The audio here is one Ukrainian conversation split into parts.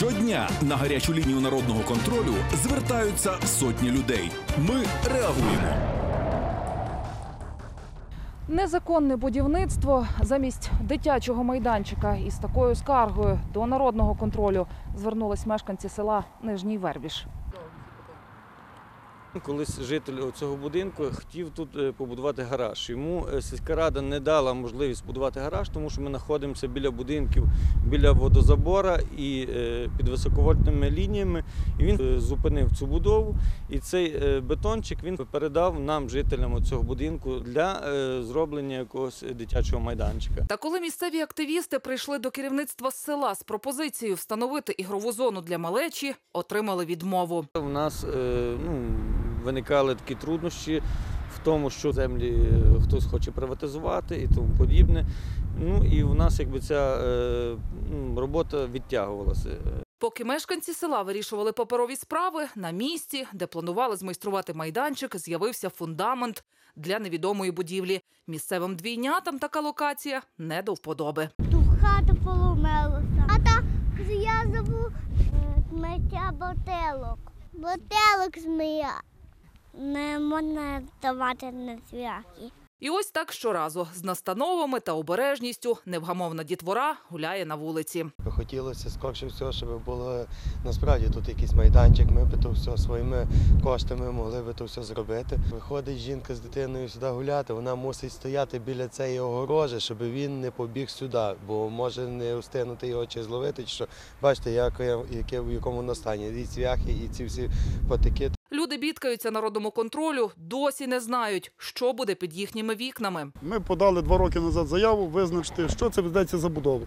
Щодня на гарячу лінію народного контролю звертаються сотні людей. Ми реагуємо. Незаконне будівництво замість дитячого майданчика із такою скаргою до народного контролю звернулись мешканці села Нижній Вербіж. Колись житель цього будинку хотів тут е, побудувати гараж. Йому е, сільська рада не дала можливість побудувати гараж, тому що ми знаходимося біля будинків, біля водозабора і е, під високовольтними лініями. І він зупинив цю будову. І цей бетончик він передав нам, жителям цього будинку, для зроблення якогось дитячого майданчика. Та коли місцеві активісти прийшли до керівництва села з пропозицією встановити ігрову зону для малечі, отримали відмову. У нас ну, виникали такі труднощі в тому, що землі е, хтось хоче приватизувати і тому подібне. Ну і в нас якби ця е, робота відтягувалася. Поки мешканці села вирішували паперові справи, на місці, де планували змайструвати майданчик, з'явився фундамент для невідомої будівлі. Місцевим двійнятам така локація не до вподоби. Ту хату поломилася. А та я забув е, змиття бутилок. Бутилок змія. Не можна давати на святі. І ось так щоразу з настановами та обережністю невгамовна дітвора гуляє на вулиці. Хотілося скорше всього, щоб було насправді тут якийсь майданчик. Ми б то все своїми коштами могли би то все зробити. Виходить жінка з дитиною сюди гуляти, вона мусить стояти біля цієї огорожі, щоб він не побіг сюди, бо може не встигнути його чи зловити. Чи що бачите, як, яке в якому воно стані. І цвяхи, і ці всі потеки. Бідкаються народному контролю, досі не знають, що буде під їхніми вікнами. Ми подали два роки назад заяву визначити, що це ведеться за будову.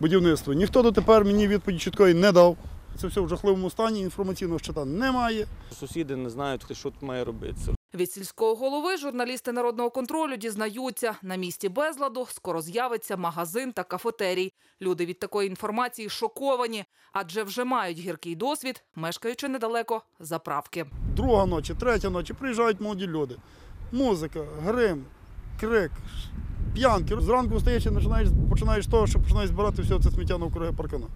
Будівництво. Ніхто дотепер мені відповіді чіткої не дав. Це все в жахливому стані, інформаційного щита немає. Сусіди не знають, що тут має робитися. Від сільського голови журналісти народного контролю дізнаються, на місці безладу скоро з'явиться магазин та кафетерій. Люди від такої інформації шоковані, адже вже мають гіркий досвід, мешкаючи недалеко заправки. Друга ночі, третя ночі приїжджають молоді люди. Музика, грим, крик, п'янки. Зранку встаєш і починаєш, з того, що починаєш збирати все це сміття навкруги паркана.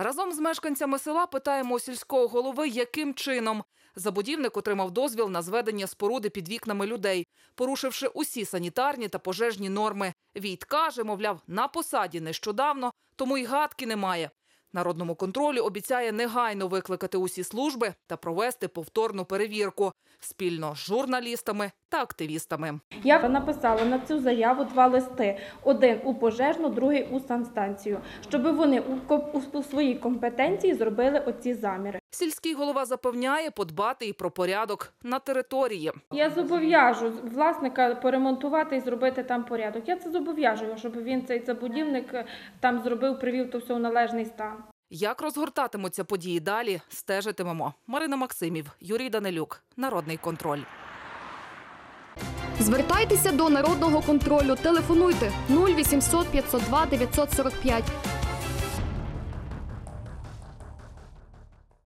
Разом з мешканцями села питаємо сільського голови, яким чином забудівник отримав дозвіл на зведення споруди під вікнами людей, порушивши усі санітарні та пожежні норми. Війт каже, мовляв, на посаді нещодавно, тому й гадки немає. Народному контролю обіцяє негайно викликати усі служби та провести повторну перевірку спільно з журналістами та активістами. Я написала на цю заяву два листи: один у пожежну, другий у санстанцію, щоб вони у, своїй компетенції зробили оці заміри. Сільський голова запевняє подбати і про порядок на території. Я зобов'яжу власника поремонтувати і зробити там порядок. Я це зобов'яжу, щоб він цей забудівник е, там зробив, привів то все в належний стан. Як розгортатимуться події далі, стежитимемо. Марина Максимів, Юрій Данилюк, Народний контроль. Звертайтеся до народного контролю. Телефонуйте 0800 502 945